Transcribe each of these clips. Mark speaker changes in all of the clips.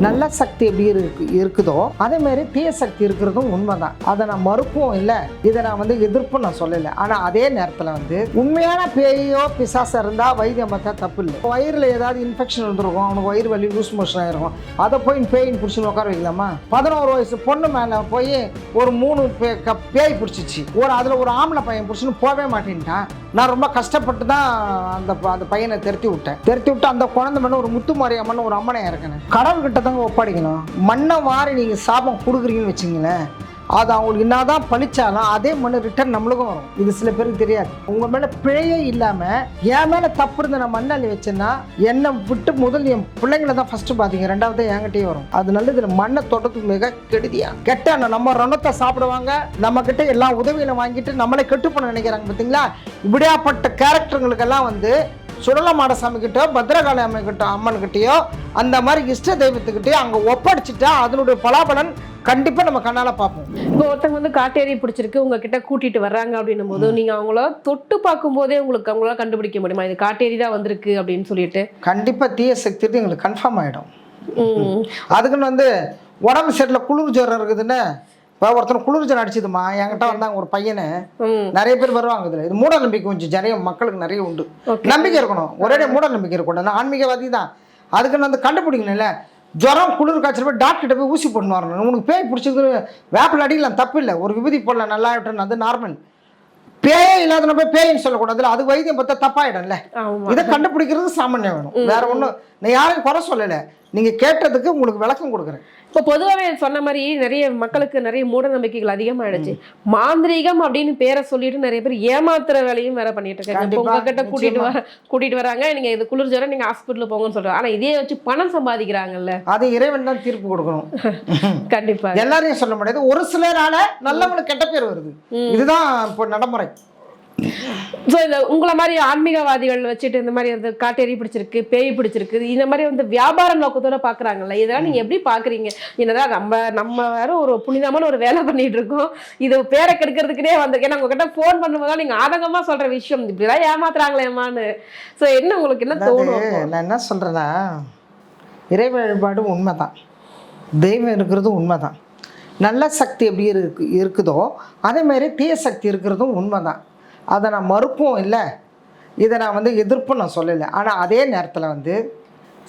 Speaker 1: நல்ல சக்தி எப்படி இருக்கு இருக்குதோ அதே மாதிரி தீய சக்தி இருக்கிறதும் உண்மைதான். அதை நான் மறுக்கவும் இல்லை. இதை நான் வந்து எதிர்ப்பும் நான் சொல்லலை. ஆனால் அதே நேரத்தில் வந்து உண்மையான பேயோ பிசாசம் இருந்தால் வைத்தியம் பார்த்தா தப்பு இல்லை. வயிறில் ஏதாவது இன்ஃபெக்ஷன் இருந்திருக்கும் அவனுக்கு வயிறு வலி லூஸ் மோஷன் ஆயிருக்கும் அதை போய் பேயின் பிடிச்சி உட்கார வைக்கலாமா? பதினோரு வயசு பொண்ணு மேலே போய் ஒரு மூணு பே பேய் பிடிச்சிச்சு. ஒரு அதில் ஒரு ஆம்பளை பையன் பிடிச்சின்னு போகவே மாட்டேன்ட்டான். நான் ரொம்ப கஷ்டப்பட்டு தான் அந்த ப- அந்த பையனை திருத்தி விட்டேன். திருத்தி விட்டு அந்த குழந்தை மண்ணு ஒரு முத்து மாரியம்மன் ஒரு அம்மனை இறக்கினேன் கடவுள்கிட்ட தாங்க ஒப்படைக்கணும். மண்ணை வாரி நீங்கள் சாபம் கொடுக்குறீங்கன்னு வச்சிங்களேன் அது அவங்களுக்கு என்ன தான் பழிச்சாலும் அதே மண்ணு ரிட்டர்ன் நம்மளுக்கும் வரும். இது சில பேருக்கு தெரியாது. உங்கள் மேலே பிழையே இல்லாமல் என் மேலே தப்பு இருந்த நான் மண்ணாளி வச்சேன்னா என்னை விட்டு முதல் என் பிள்ளைங்களை தான் ஃபஸ்ட்டு பார்த்தீங்க ரெண்டாவது என்கிட்டயே வரும். அது நல்லது மண்ணை தொட்டதுக்கு மிக கெடுதியா. கெட்ட நம்ம ரணத்தை சாப்பிடுவாங்க. நம்ம கிட்ட எல்லா உதவிகளை வாங்கிட்டு நம்மளை கெட்டு பண்ண நினைக்கிறாங்க. பார்த்தீங்களா இப்படியாப்பட்ட கேரக்டருங்களுக்கெல்லாம் வந்து சுடலமாட சாமி கிட்டோ பத்ரகாளி அம்மை கிட்ட அம்மன் கிட்டயோ அந்த மாதிரி இஷ்ட தெய்வத்துக்கிட்டயோ அங்கே ஒப்படைச்சிட்டா அதனுடைய பலாபலன் கண்டிப்பாக நம்ம கண்ணால் பார்ப்போம்.
Speaker 2: இப்போ ஒருத்தவங்க வந்து காட்டேரி பிடிச்சிருக்கு உங்ககிட்ட கூட்டிட்டு வர்றாங்க அப்படின்னும் போது நீங்க அவங்கள தொட்டு பார்க்கும் போதே உங்களுக்கு அவங்களால கண்டுபிடிக்க முடியுமா? இது காட்டேரி தான் வந்திருக்கு அப்படின்னு சொல்லிட்டு.
Speaker 1: கண்டிப்பாக தீய சக்தி எங்களுக்கு கன்ஃபார்ம் ஆகிடும். அதுக்குன்னு வந்து உடம்பு சரியில்லை குளிர் ஜுரம் இருக்குதுன்னு இப்போ ஒருத்தர் குளிர் ஜுரம் அடிச்சதுமா என்கிட்ட வந்தாங்க ஒரு பையனை. நிறைய பேர் வருவாங்க இதில். இது மூட நம்பிக்கை கொஞ்சம். நிறைய மக்களுக்கு நிறைய உண்டு. நம்பிக்கை இருக்கணும். ஒரே மூட நம்பிக்கை இருக்கக்கூடாது நான் ஆன்மீகவாதி தான். அதுக்குன்னு வந்து கண்டுபிடிக்கணும்ல. ஜுரம் குளிர் காய்ச்சல் போய் டாக்டர்கிட்ட போய் ஊசி போட்டு வரணும். உனக்கு பேய் பிடிச்சது வேப்பில் அடிக்கலாம். தப்பு இல்லை. ஒரு விபதி போடலாம் நல்லா ஆகிட்டணும் அது நார்மல் பேயே இல்லாதன போய் பேயின்னு சொல்லக்கூடாதுல்ல. அது வைத்தியம் பார்த்தா தப்பாயிடும்ல. இதை கண்டுபிடிக்கிறது சாமானியம் வேணும். வேற ஒன்றும் நான் யாரையும் குறை சொல்லலை. நீங்கள் கேட்டதுக்கு உங்களுக்கு விளக்கம் கொடுக்குறேன்.
Speaker 2: இப்போ பொதுவாகவே சொன்ன மாதிரி நிறைய மக்களுக்கு நிறைய மூட நம்பிக்கைகள் அதிகமாயிடுச்சு. மாந்திரீகம் அப்படின்னு பேரை சொல்லிட்டு நிறைய பேர் ஏமாத்துற வேலையும் வேற பண்ணிட்டு இருக்காங்க. உங்ககிட்ட கூட்டிட்டு வர கூட்டிட்டு வராங்க. நீங்க இது குளிர் ஜுரம் நீங்க ஹாஸ்பிட்டல் போங்கன்னு சொல்றாங்க ஆனா இதே வச்சு பணம் சம்பாதிக்கிறாங்கல்ல.
Speaker 1: அது இறைவன் தான் தீர்ப்பு கொடுக்கணும்.
Speaker 2: கண்டிப்பா.
Speaker 1: எல்லாரையும் சொல்ல முடியாது. ஒரு சிலரால நல்லவங்களுக்கு கெட்ட பேர் வருது. இதுதான் இப்போ நடைமுறை.
Speaker 2: ஸோ இந்த உங்களை மாதிரி ஆன்மீகவாதிகள் வச்சுட்டு இந்த மாதிரி வந்து காட்டேரி பிடிச்சிருக்கு பேய் பிடிச்சிருக்கு இந்த மாதிரி வந்து வியாபார நோக்கத்தோட பாக்குறாங்கல்ல இதெல்லாம் நீங்க எப்படி பாக்குறீங்க? என்னதான் நம்ம நம்ம வேற ஒரு புனிதமான ஒரு வேலை பண்ணிட்டு இருக்கோம். இது பேரை கெடுக்கிறதுக்குனே வந்திருக்கேன் நான் உங்ககிட்ட ஃபோன் பண்ணும்போது நீங்க ஆதங்கமா சொல்ற விஷயம். இப்படிலாம் ஏமாத்துறாங்களேம்மான்னு. ஸோ என்ன உங்களுக்கு என்ன தோணும்?
Speaker 1: நான் என்ன சொல்கிறேன்னா இறை வழிபாடு உண்மைதான். தெய்வம் இருக்கிறதும் உண்மைதான். நல்ல சக்தி எப்படி இருக்கு இருக்குதோ அதே மாதிரி தீய சக்தி இருக்கிறதும் உண்மைதான். அதை நான் மறுக்கவும் இல்லை. இதை நான் வந்து எதிர்ப்பும் நான் சொல்லலை. ஆனால் அதே நேரத்தில் வந்து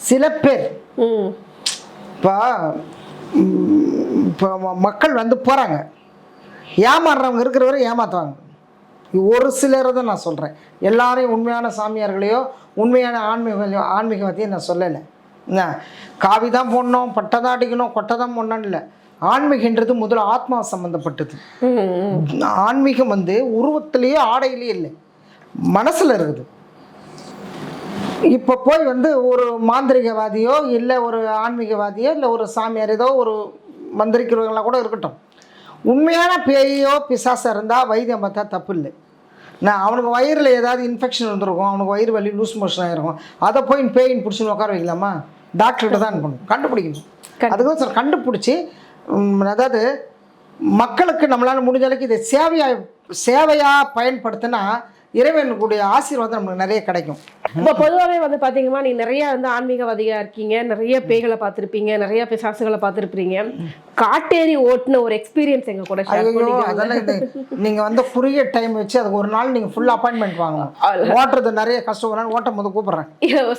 Speaker 1: சில பேர் இப்போ இப்போ மக்கள் வந்து போகிறாங்க ஏமாறுறவங்க இருக்கிறவரை ஏமாற்றுவாங்க ஒரு சிலரை தான் நான் சொல்கிறேன் எல்லாரையும் உண்மையான சாமியார்களையோ உண்மையான ஆன்மீக ஆன்மீகத்தையும் நான் சொல்லலை. என்ன? காவி தான் போடணும் பட்டை தான் அடிக்கணும் கொட்டை தான் போடணும்னு இல்லை. ஆன்மீகன்றது முதல்ல ஆத்மா சம்மந்தப்பட்டது. ஆன்மீகம் வந்து உருவத்திலேயே ஆடையிலேயே இல்லை. மனசில் இருக்குது. இப்போ போய் வந்து ஒரு மாந்திரிகவாதியோ இல்லை ஒரு ஆன்மீகவாதியோ இல்லை ஒரு சாமியார் ஏதோ ஒரு மந்திரிக்கிறவங்களா கூட இருக்கட்டும். உண்மையான பேயோ பிசாசம் இருந்தால் வைத்தியம் பார்த்தா தப்பு இல்லை. நான் அவனுக்கு வயிறில் ஏதாவது இன்ஃபெக்ஷன் இருந்திருக்கும் அவனுக்கு வயிறு வலி லூஸ் மோஷன் ஆகிருக்கும் அதை போய் பேயின் பிடிச்சின்னு உட்கார வைக்கலாமா? டாக்டர்கிட்ட தான் அனுப்பணும். கண்டுபிடிக்கணும். அதுக்கு சார் கண்டுபிடிச்சி அதாவது மக்களுக்கு நம்மளால் முடிஞ்ச அளவுக்கு இதை சேவையாக சேவையாக பயன்படுத்தினா இறைவனுடைய ஆசீர்வாதம் நமக்கு நிறைய கிடைக்கும்.
Speaker 2: இப்போ பொதுவாகவே வந்து பார்த்தீங்கன்னா நீங்க நிறைய வந்து ஆன்மீகவாதியா இருக்கீங்க நிறைய பேய்களை பார்த்துருப்பீங்க நிறைய பிசாசுகளை பார்த்துருப்பீங்க. காட்டேரி ஓட்டுன ஒரு எக்ஸ்பீரியன்ஸ் எங்க கூட
Speaker 1: அதெல்லாம் இது நீங்கள் வந்து குறுகிய டைம் வச்சு அதுக்கு ஒரு நாள் நீங்கள் ஃபுல் அப்பாயின்மெண்ட் வாங்கணும். ஓட்டுறது நிறைய கஷ்டம். ஓட்டும் போது கூப்பிட்றேன்.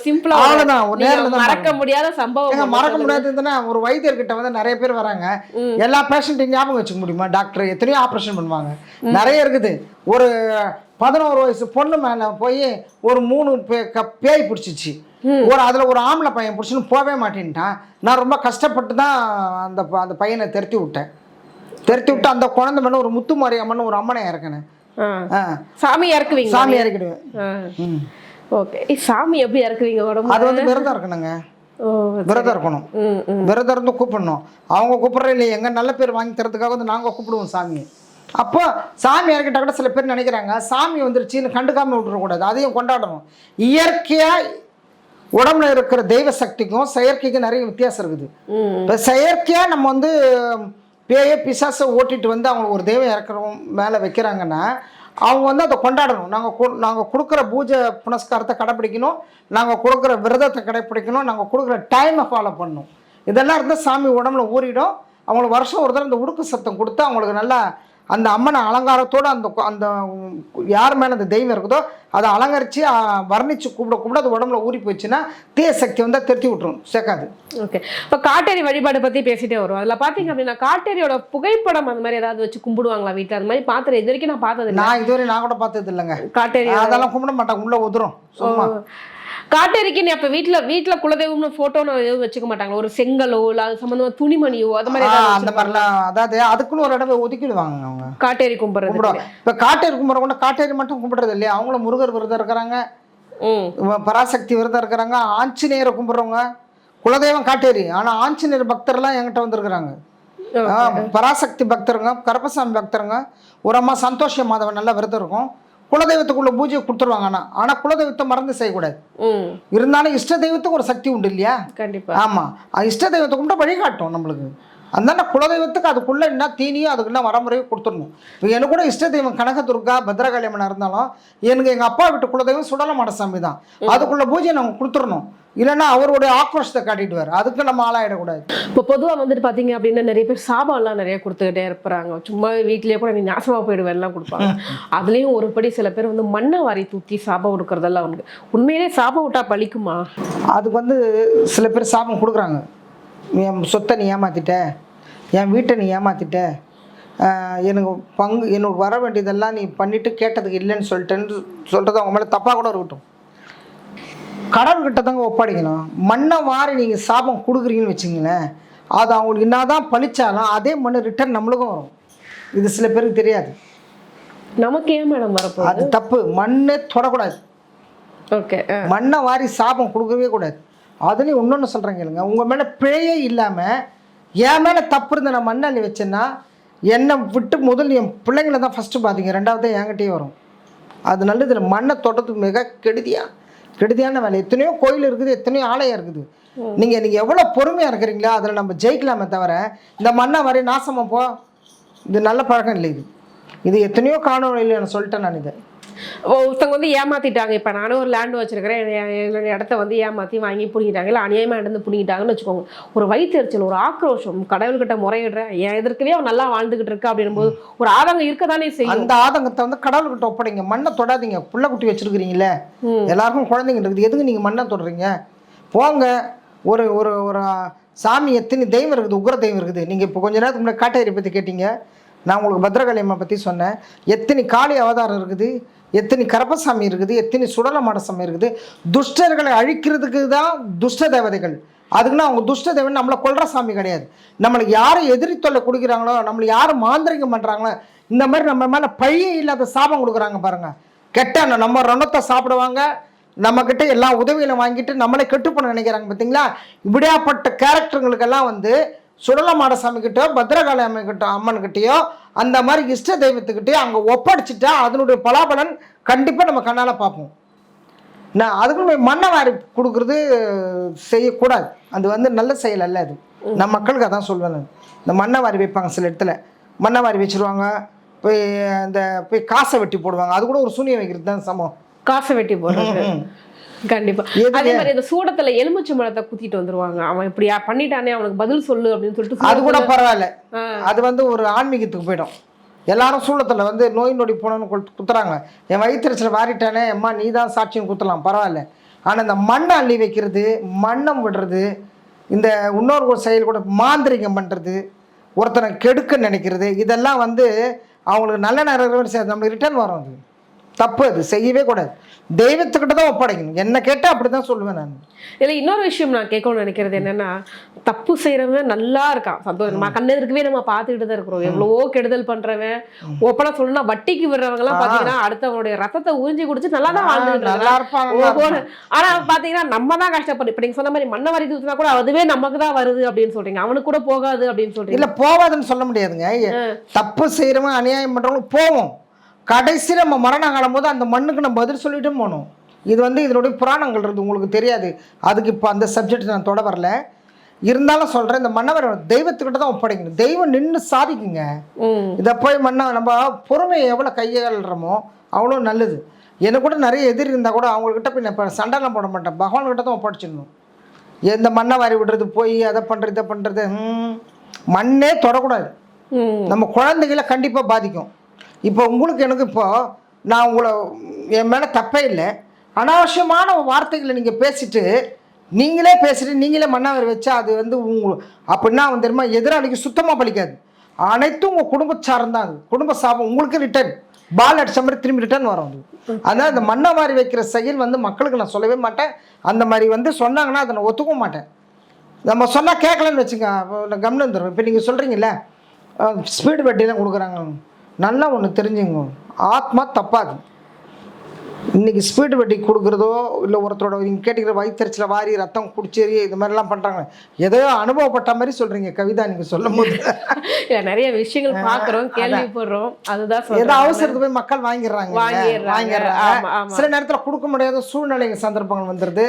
Speaker 2: சிம்பிளா
Speaker 1: அவ்வளவுதான், ஒரு நேர்ல
Speaker 2: மறக்க முடியாத சம்பவம்
Speaker 1: மறக்க முடியாதுன்னா ஒரு வைத்தியர்கிட்ட வந்து நிறைய பேர் வராங்க. எல்லா பேஷண்ட்டையும் ஞாபகம் வச்சுக்க முடியுமா? டாக்டர் எத்தனையோ ஆப்ரேஷன் பண்ணுவாங்க. நிறைய இருக்குது. ஒரு பதினோரு வயசு பொண்ணு மேலே போய் ஒரு மூணு பே- க- பேய் பிடிச்சிச்சு. ஒரு அதில் ஒரு ஆம்பளை பையன் பிடிச்சின்னு போகவே மாட்டேன்ட்டான். நான் ரொம்ப கஷ்டப்பட்டு தான் அந்த அந்த பையனை திருத்தி விட்டேன். திருத்தி விட்டு அந்த குழந்தை மேலே ஒரு முத்து மாரியம்மன் ஒரு அம்மனை இறக்கினேன்.
Speaker 2: சாமி இறக்குவீங்க
Speaker 1: சாமி இறக்கிடுவேன்.
Speaker 2: ஓகே. சாமி எப்படி இறக்குவீங்க உடம்பு
Speaker 1: அது வந்து விரதம் இருக்கணுங்க. விரதம் இருக்கணும். விரதம் இருந்து கூப்பிடணும். அவங்க கூப்பிட்ற இல்லை எங்கள் நல்ல பேர் வாங்கி தரதுக்காக வந்து நாங்கள் கூப்பிடுவோம் சாமியை. அப்போ சாமி இறக்கிட்ட கூட சில பேர் நினைக்கிறாங்க சாமி வந்துருச்சுன்னு கண்டுக்காம விட்டுறக்கூடாது அதையும் கொண்டாடணும். இயற்கையாக உடம்புல இருக்கிற தெய்வ சக்திக்கும் செயற்கைக்கும் நிறைய வித்தியாசம் இருக்குது. இப்போ செயற்கையாக நம்ம வந்து பேய பிசாசை ஓட்டிட்டு வந்து அவங்க ஒரு தெய்வம் இறக்குறோம் மேலே வைக்கிறாங்கன்னா அவங்க வந்து அதை கொண்டாடணும். நாங்கள் நாங்கள் கொடுக்குற பூஜை புனஸ்காரத்தை கடைப்பிடிக்கணும் நாங்கள் கொடுக்குற விரதத்தை கடைப்பிடிக்கணும் நாங்கள் கொடுக்குற டைமை ஃபாலோ பண்ணணும். இதெல்லாம் இருந்தால் சாமி உடம்புல ஊறிடும். அவங்களுக்கு வருஷம் ஒரு தடவை இந்த உடுக்கு சத்தம் கொடுத்து அவங்களுக்கு நல்லா அந்த அம்மனை அலங்காரத்தோடு அந்த அந்த யார் மேலே அந்த தெய்வம் இருக்குதோ அதை அலங்கரித்து வர்ணித்து கூப்பிட கூப்பிட அது உடம்புல ஊறி போச்சுன்னா தீய சக்தி வந்தால் திருத்தி விட்டுரும் சேர்க்காது.
Speaker 2: ஓகே. இப்போ காட்டேரி வழிபாடு பத்தி பேசிட்டே வரும் அதுல பாத்தீங்க அப்படின்னா காட்டேரியோட புகைப்படம் அந்த மாதிரி ஏதாவது வச்சு கும்பிடுவாங்களா வீட்டுல அது மாதிரி பாத்துறேன் இது வரைக்கும் நான் பார்த்தது
Speaker 1: நான் இதுவரை நான் கூட பார்த்தது இல்லைங்க
Speaker 2: காட்டேரி
Speaker 1: அதெல்லாம் கும்பிட மாட்டாங்க உள்ளே உதுரும் சும்மா.
Speaker 2: காட்டேரிக்கு நீ அப்ப வீட்ல வீட்ல குலதெய்வம்னு போட்டோன்னு எதுவும் வச்சுக்க மாட்டாங்க ஒரு செங்கலோ இல்ல அது சம்பந்தமா துணிமணியோ அது மாதிரி ஏதாவது
Speaker 1: அந்த மாதிரிலாம் அதாவது அதுக்குன்னு ஒரு இடம் ஒதுக்கிடுவாங்க அவங்க.
Speaker 2: காட்டேரி கும்பிடுறது
Speaker 1: கும்பிடுவாங்க. இப்போ காட்டேரி கும்பிட்ற கூட காட்டேரி மட்டும் கும்பிடுறது இல்லையா? அவங்களும் முருகர் விரதம் இருக்கிறாங்க.
Speaker 2: ம்.
Speaker 1: பராசக்தி விரதம் இருக்கிறாங்க. ஆஞ்சநேயரை கும்பிட்றவங்க குலதெய்வம் காட்டேரி. ஆனால் ஆஞ்சநேயர் பக்தர்லாம் என்கிட்ட வந்திருக்கிறாங்க. ஆ, பராசக்தி பக்தருங்க கருப்பசாமி பக்தருங்க. ஒரு அம்மா சந்தோஷ மாதவன் நல்ல விரதம் இருக்கும். குலதெய்வத்துக்குள்ள பூஜையை கொடுத்துருவாங்க ஆனால் ஆனால் குலதெய்வத்தை மறந்து செய்யக்கூடாது. இருந்தாலும் இஷ்ட தெய்வத்துக்கு ஒரு சக்தி உண்டு இல்லையா?
Speaker 2: கண்டிப்பா.
Speaker 1: ஆமாம் அது இஷ்ட தெய்வத்தை கும்பிட்டு வழிகாட்டும் நம்மளுக்கு. அந்தாண்ட குலதெய்வத்துக்கு அதுக்குள்ளே என்ன தீனியோ அதுக்குள்ள வரமுறையோ கொடுத்துடணும். இப்போ எனக்கு கூட இஷ்ட தெய்வம் கனகதுர்கா பத்ரகாளியம்மனா இருந்தாலும் எனக்கு எங்கள் அப்பா வீட்டு குலதெய்வம் சுடலமாட சாமி தான் அதுக்குள்ள பூஜையை நம்ம கொடுத்துடணும். இல்லைன்னா அவருடைய ஆக்ரோஷத்தை காட்டிடுவார் அதுக்கு நம்ம ஆளாயிடக்கூடாது.
Speaker 2: இப்போ பொதுவா வந்துட்டு பாத்தீங்க அப்படின்னா நிறைய பேர் சாபம் எல்லாம் நிறைய கொடுத்துக்கிட்டே இருப்பாங்க. சும்மா வீட்லயே கூட நீ நாசமா போயிடுவேன்லாம் கொடுப்பாங்க. அதுலயும் ஒருபடி சில பேர் வந்து மண்ணை வாரி தூக்கி சாபம் கொடுக்கறதெல்லாம் உண்டு. உண்மையிலே சாபம் விட்டா பழிக்குமா?
Speaker 1: அதுக்கு வந்து சில பேர் சாபம் கொடுக்குறாங்க. என் சொத்தை நீ ஏமாத்திட்ட. என் வீட்டை நீ ஏமாத்திட்ட. ஆஹ் எனக்கு பங்கு எனக்கு வர வேண்டியதெல்லாம் நீ பண்ணிட்டு கேட்டதுக்கு இல்லைன்னு சொல்லிட்டேன்னு சொல்கிறது அவங்க மேலே தப்பாக கூட இருக்கட்டும். கடவுள்கிட்ட தாங்க ஒப்படைக்கணும். மண்ணை வாரி நீங்கள் சாபம் கொடுக்குறீங்கன்னு வச்சுங்களேன் அது அவங்களுக்கு என்னதான் பழிச்சாலும் அதே மண் ரிட்டர்ன் நம்மளுக்கும் வரும். இது சில பேருக்கு தெரியாது.
Speaker 2: நமக்கு ஏன் மேடம் வரப்போ
Speaker 1: அது தப்பு. மண்ணே தொடக்கூடாது.
Speaker 2: ஓகே
Speaker 1: மண்ணை வாரி சாபம் கொடுக்கவே கூடாது. அதுலேயும் இன்னொன்று சொல்கிறேங்க இல்லைங்க உங்கள் மேலே பிழையே இல்லாமல் என் மேலே தப்பு இருந்த நான் மண்ணள்ளி வச்சேன்னா என்னை விட்டு முதல் என் பிள்ளைங்கள தான் ஃபஸ்ட்டு பார்த்தீங்க ரெண்டாவது என்கிட்டயே வரும். அது நல்லது இல்லை. மண்ணை தொட்டதுக்கு மிக கெடுதியா கெடுதியான வேலை. எத்தனையோ கோயில் இருக்குது எத்தனையோ ஆலயம் இருக்குது. நீங்கள் நீங்கள் எவ்வளோ பொறுமையாக இருக்கிறீங்களோ அதில் நம்ம ஜெயிக்கலாமே தவிர இந்த மண்ணை வரை நாசமாக போ இது நல்ல பழக்கம் இல்லை இது. இது எத்தனையோ காணொலியில் நான் சொல்லிட்டேன் நான் இதை.
Speaker 2: ஒருத்தவங்க வந்து ஏமாத்திட்டாங்க. இப்போ நானும் ஒரு லேண்ட் வச்சிருக்கிறேன். என்னுடைய இடத்த வந்து ஏமாத்தி வாங்கி பிடிங்கிட்டாங்க இல்லை அநியாயமா இருந்து பிடிங்கிட்டாங்கன்னு வச்சுக்கோங்க. ஒரு வயிற்றுச்சல் ஒரு ஆக்ரோஷம் கடவுள்கிட்ட முறையிடுறேன். என் எதிர்க்கவே அவன் நல்லா வாழ்ந்துகிட்டு இருக்கா அப்படின்னும் ஒரு ஆதங்கம் இருக்க தானே செய்யும்.
Speaker 1: அந்த ஆதங்கத்தை வந்து கடவுள்கிட்ட ஒப்படைங்க. மண்ணை தொடாதீங்க. புள்ள குட்டி வச்சிருக்கிறீங்களே. எல்லாருக்கும் குழந்தைங்க இருக்குது. எதுக்கு நீங்கள் மண்ணை தொடுறீங்க? போங்க. ஒரு ஒரு ஒரு சாமி எத்தனை தெய்வம் இருக்குது உக்ர தெய்வம் இருக்குது. நீங்கள் இப்போ கொஞ்ச நேரத்துக்கு முன்னாடி காட்டேரி பற்றி கேட்டீங்க. நான் உங்களுக்கு பத்ரகாளி அம்மா பற்றி சொன்னேன். எத்தனை காளி அவதாரம் இருக்குது? எத்தனை கரப்பசாமி இருக்குது எத்தனை சுடலமாட சாமி இருக்குது துஷ்டர்களை அழிக்கிறதுக்கு தான் துஷ்ட தேவதைகள். அதுக்குன்னா அவங்க துஷ்ட தேவன் நம்மளை கொல்ற சாமி கிடையாது. நம்மளுக்கு யார் எதிரி தொல்லை கொடுக்குறாங்களோ நம்மளை யார் மாந்திரிகம் பண்ணுறாங்களோ இந்த மாதிரி நம்ம மேலே பழியே இல்லாத சாபம் கொடுக்குறாங்க பாருங்கள் கெட்ட நம்ம ரணத்தை சாப்பிடுவாங்க. நம்மக்கிட்ட எல்லா உதவிகளை வாங்கிட்டு நம்மளை கெட்டு பண்ண நினைக்கிறாங்க பார்த்தீங்களா? இப்படியாப்பட்ட கேரக்டருங்களுக்கெல்லாம் வந்து சுடலமாட சாமி கிட்டயோ பத்ரகாளி அம்மை கிட்ட அம்மன் கிட்டயோ அந்த மாதிரி இஷ்ட தெய்வத்துக்கிட்டயோ அங்கே ஒப்படைச்சிட்டா அதனுடைய பலாபலன் கண்டிப்பாக நம்ம கண்ணால் பார்ப்போம். நான் அதுக்கு போய் மண்ணை வாரி கொடுக்குறது செய்யக்கூடாது. அது வந்து நல்ல செயல் அல்ல அது. நான் மக்களுக்கு அதான் சொல்வேன் நான். இந்த மண்ணை வாரி வைப்பாங்க சில இடத்துல. மண்ணை வாரி வச்சிருவாங்க. போய் அந்த போய் காசை வெட்டி போடுவாங்க. அது கூட ஒரு சூனியம் வைக்கிறது தான் சமம்.
Speaker 2: காசை வெட்டி போடுறது. கண்டிப்பா? அதே மாதிரி இந்த சூடத்துல எலுமிச்சை மரத்தை குத்திட்டு வந்துருவாங்க. அவன் இப்படி பண்ணிட்டானே அவனுக்கு பதில் சொல்லு அப்படின்னு சொல்லிட்டு
Speaker 1: அது கூட பரவாயில்ல. அது வந்து ஒரு ஆன்மீகத்துக்கு போயிடும். எல்லாரும் சூளத்தில் வந்து நோய் நொடி போனோன்னு குத்து- குத்துறாங்க. என் வயிற்றுச்சல் வாரிட்டானே அம்மா நீ தான் சாட்சியம் குத்தலாம். பரவாயில்ல. ஆனால் இந்த மண்ணை அள்ளி வைக்கிறது மண்ணம் விடுறது இந்த இன்னொரு செயல் கூட மாந்திரிகம் பண்ணுறது ஒருத்தனை கெடுக்க நினைக்கிறது இதெல்லாம் வந்து அவங்களுக்கு நல்ல நேரம் நம்மளுக்கு ரிட்டர்ன் வரும் அது. தப்பு அது செய்யவே கூடாது. தெய்வத்துக்கிட்ட தான் ஒப்படைக்கணும். என்ன கேட்டால் அப்படி தான் சொல்லுவேன் நான்.
Speaker 2: இதுல இன்னொரு விஷயம் நான் கேட்கணும்னு நினைக்கிறது என்னன்னா தப்பு செய்யறவன் நல்லா இருக்கான். சந்தோஷம். நம்ம கண்ணு இருக்கவே நம்ம பார்த்துக்கிட்டு தான் இருக்கிறோம். எவ்வளவோ கெடுதல் பண்றவன். ஓப்பனா சொல்லணும்னா வட்டிக்கு விடுறவங்க எல்லாம் பாத்தீங்கன்னா அடுத்தவனுடைய ரத்தத்தை உறிஞ்சி குடிச்சு நல்லா தான் வாழ்ந்துட்டு
Speaker 1: நல்லா
Speaker 2: இருக்காங்க.
Speaker 1: இருப்பான் நல்லா
Speaker 2: ஒவ்வொரு-
Speaker 1: இருப்பான்.
Speaker 2: ஆனா பாத்தீங்கன்னா நம்ம தான் கஷ்டப்படு இப்ப நீங்க சொன்ன மாதிரி மண்ணை வரி தூத்துனா கூட அதுவே நமக்கு தான் வருது அப்படின்னு சொல்றீங்க. அவனுக்கு கூட போகாது அப்படின்னு சொல்றீங்க.
Speaker 1: இல்லை போவாதுன்னு சொல்ல முடியாதுங்க. தப்பு செய்கிறவன் அநியாயம் பண்ணுறவங்க போவோம். கடைசி நம்ம மரண காலம் போது அந்த மண்ணுக்கு நம்ம பதில் சொல்லிட்டு போகணும். இது வந்து இதனுடைய புராணங்கள் இருந்து உங்களுக்கு தெரியாது. அதுக்கு இப்போ அந்த சப்ஜெக்ட் நான் தொட வரல. இருந்தாலும் சொல்கிறேன் இந்த மன்னவர் தெய்வத்துக்கிட்ட தான் ஒப்படைக்கணும். தெய்வம் நின்று சாதிக்குங்க. இதை போய் மன்ன நம்ம பொறுமையை எவ்வளோ கையாளுறோமோ அவ்வளோ நல்லது. எனக்கு கூட நிறைய எதிரி இருந்தால் கூட அவங்கக்கிட்ட போய் நான் இப்போ சண்டைலாம் போட மாட்டேன். பகவான்கிட்ட தான் ஒப்படைச்சிடணும். எந்த மண்ணை வாரி விடுறது போய் அதை பண்ணுறது இதை பண்ணுறது மண்ணே தொடக்கூடாது. நம்ம குழந்தைகளை கண்டிப்பாக பாதிக்கும். இப்போ உங்களுக்கு எனக்கு இப்போ நான் உங்களை என் மேலே தப்பே இல்லை. அனாவசியமான வார்த்தைகளை நீங்கள் பேசிட்டு நீங்களே பேசிட்டு நீங்களே மண்ணாவரி வச்சா அது வந்து உங்க அப்படின்னா வந்து தெரியுமா எதிராளிக்கு சுத்தமாக பலிக்காது அனைத்தும் உங்கள் குடும்ப சார்ந்தான் குடும்ப சாபம் உங்களுக்கு ரிட்டர்ன் பால் அடிச்ச மாதிரி திரும்பி ரிட்டர்ன் வரும் அது. அதனால் இந்த மண்ணை மாதிரி வைக்கிற செயல் வந்து மக்களுக்கு நான் சொல்லவே மாட்டேன். அந்த மாதிரி வந்து சொன்னாங்கன்னா அதை நான் ஒத்துக்க மாட்டேன். நம்ம சொன்னால் கேட்கலன்னு வச்சுங்க கவனம் வந்துடும் இப்போ நீங்கள் சொல்கிறீங்கல்ல ஸ்பீடு வட்டிலாம் கொடுக்குறாங்க நல்லா ஒன்று தெரிஞ்சுங்க. ஆத்மா தப்பாது. இன்னைக்கு ஸ்பீடு வட்டி கொடுக்குறதோ இல்லை ஒருத்தரோட நீங்கள் கேட்டுக்கிற வயிற்றுச்சில் வாரி ரத்தம் குடிச்சேரி இது மாதிரிலாம் பண்ணுறாங்க எதையோ அனுபவப்பட்ட மாதிரி சொல்கிறீங்க கவிதா நீங்கள் சொல்லும் போது
Speaker 2: நிறைய விஷயங்கள் பாக்குறோம் கேள்விப்படுறோம். அதுதான்
Speaker 1: ஏதோ அவசரத்து போய் மக்கள் வாங்கிடுறாங்க.
Speaker 2: வாங்கிடுறாங்க.
Speaker 1: சில நேரத்தில் கொடுக்க முடியாத சூழ்நிலைகள் சந்தர்ப்பங்கள் வந்துடுது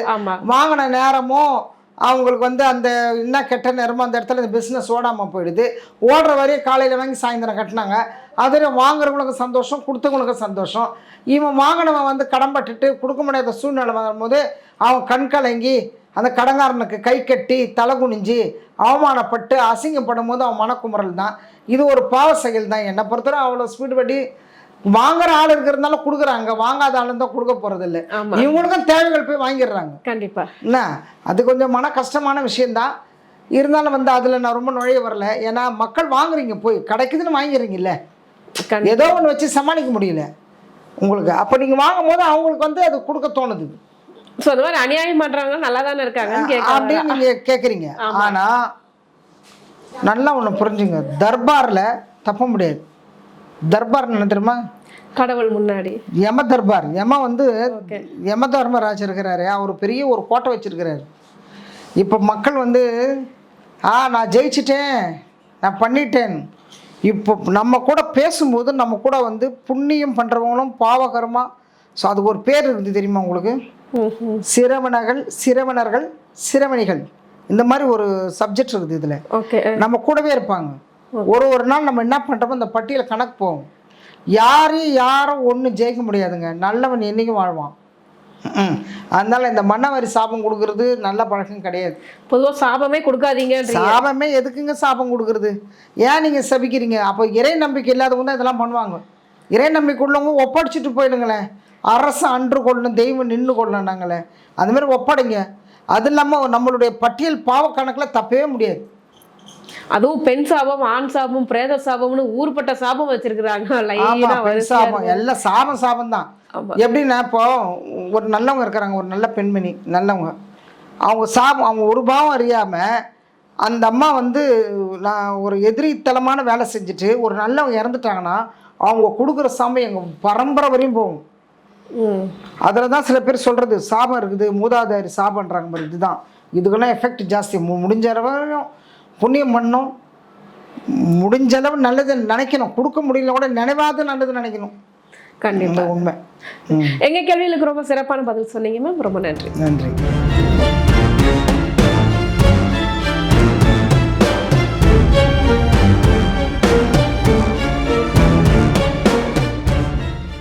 Speaker 1: வாங்கின நேரமும் அவங்களுக்கு வந்து அந்த என்ன கெட்ட நேரமோ அந்த இடத்துல இந்த பிஸ்னஸ் ஓடாமல் போயிடுது. ஓடுற வரையும் காலையில் வாங்கி சாயந்தரம் கட்டினாங்க. அதில் வாங்குறவங்களுக்கு சந்தோஷம் கொடுத்தவங்களுக்கு சந்தோஷம். இவன் வாங்கினவன் வந்து கடம்பட்டுட்டு கொடுக்க முடியாத சூழ்நிலை வரும்போது அவன் கண் கலங்கி அந்த கடங்காரனுக்கு கை கட்டி தலை குனிஞ்சு அவமானப்பட்டு அசிங்கப்படும் போது அவன் மனக்குமுறல் தான் இது ஒரு பாவ செயல் தான் என்னை பொறுத்தவரை அவ்வளோ ஸ்பீடு படி வாங்குற ஆள் இருக்கிறதுனால கொடுக்குறாங்க. வாங்காத ஆள் தான் கொடுக்க போகிறதில்ல இவங்களுக்கும் தேவைகள் போய் வாங்கிடுறாங்க.
Speaker 2: கண்டிப்பா.
Speaker 1: என்ன? அது கொஞ்சம் மன கஷ்டமான விஷயந்தான் இருந்தாலும் வந்து அதில் நான் ரொம்ப நுழைய வரல. ஏன்னா மக்கள் வாங்குறீங்க போய். கிடைக்குதுன்னு வாங்கிடுறீங்கல்ல.
Speaker 2: கண்டிப்பா.
Speaker 1: ஏதோ ஒன்று வச்சு சமாளிக்க முடியல. உங்களுக்கு. அப்போ நீங்கள் வாங்கும் போது அவங்களுக்கு வந்து அது கொடுக்க தோணுது.
Speaker 2: சோ அந்த மாதிரி அநியாயம் பண்றவங்க நல்லா தானே இருக்காங்கன்னு கேட்க
Speaker 1: அப்படின்னு நீங்கள் கேட்குறீங்க ஆனால் நல்லா ஒன்று புரிஞ்சுங்க. தர்பாரில் தப்ப முடியாது. தர்பார் என்ன தெரியுமா?
Speaker 2: கடவுள் முன்னாடி.
Speaker 1: யம தர்பார். யம வந்து யம தர்மராஜ் இருக்கிறாரு அவர் பெரிய ஒரு கோட்டை வச்சிருக்கிறாரு. இப்போ மக்கள் வந்து ஆ நான் ஜெயிச்சிட்டேன் நான் பண்ணிட்டேன். இப்போ நம்ம கூட பேசும்போது நம்ம கூட வந்து புண்ணியம் பண்ணுறவங்களும் பாவகரமாக ஸோ அதுக்கு ஒரு பேர் இருக்குது தெரியுமா உங்களுக்கு? சிரவணர்கள் சிரவணர்கள் சிரவணிகள். இந்த மாதிரி ஒரு சப்ஜெக்ட் இருக்குது இதில். நம்ம கூடவே இருப்பாங்க. ஒரு ஒரு நாள் நம்ம என்ன பண்ணுறோமோ அந்த பட்டியல கணக்கு போகும். யாரையும் யாரும் ஒன்றும் ஜெயிக்க முடியாதுங்க. நல்லவன் என்னைக்கும் வாழ்வான்? ம். அதனால இந்த மன்னவரி சாபம் கொடுக்கறது நல்ல பழக்கம் கிடையாது.
Speaker 2: பொதுவா சாபமே கொடுக்காதீங்கன்றீங்க.
Speaker 1: சாபமே எதுக்குங்க சாபம் கொடுக்கறது? ஏன் நீங்கள் சபிக்கிறீங்க? அப்போ இறை நம்பிக்கை இல்லாதவங்க தான் இதெல்லாம் பண்ணுவாங்க. இறை நம்பிக்கை உள்ளவங்க ஒப்படைச்சிட்டு போயிடுங்களேன். அரசு அன்று கொள்ளணும் தெய்வம் நின்று கொள்ளணும் நாங்களே அந்த மாதிரி ஒப்படைங்க. அது இல்லாமல் நம்மளுடைய பட்டியல் பாவ கணக்கில் தப்பவே முடியாது.
Speaker 2: அதுவும் பெண் சாபம் ஆண் சாபம் பிரேத சாபம்னு ஊர்பட்ட சாபம் வச்சிருக்கிறாங்க.
Speaker 1: சாபம். எல்லாம் சாபம் சாபம் தான். எப்படின்னா இப்போ ஒரு நல்லவங்க இருக்கிறாங்க ஒரு நல்ல பெண்மணி நல்லவங்க. அவங்க சாபம் அவங்க ஒரு பாவம் அறியாம அந்த அம்மா வந்து நான் ஒரு எதிரித்தனமான வேலை செஞ்சுட்டு ஒரு நல்லவங்க இறந்துட்டாங்கன்னா அவங்க கொடுக்குற சாபம் எங்கள் பரம்பரை வரையும் போகும். அதில் தான் சில பேர் சொல்கிறது சாபம் இருக்குது மூதாதாரி சாபன்றாங்க மாதிரி இதுதான். இதுக்கெல்லாம் எஃபெக்ட் ஜாஸ்தி. முடிஞ்ச அளவு புண்ணியம் பண்ணணும் முடிஞ்ச அளவு நல்லது நினைக்கணும். கொடுக்க முடியல கூட நினைவாது நல்லது நினைக்கணும்.
Speaker 2: கண்டிப்பா.
Speaker 1: இந்த உண்மை. ம்
Speaker 2: எங்க கேள்விகளுக்கு ரொம்ப சிறப்பான பதில் சொன்னீங்க மேம். ரொம்ப நன்றி.
Speaker 1: நன்றி.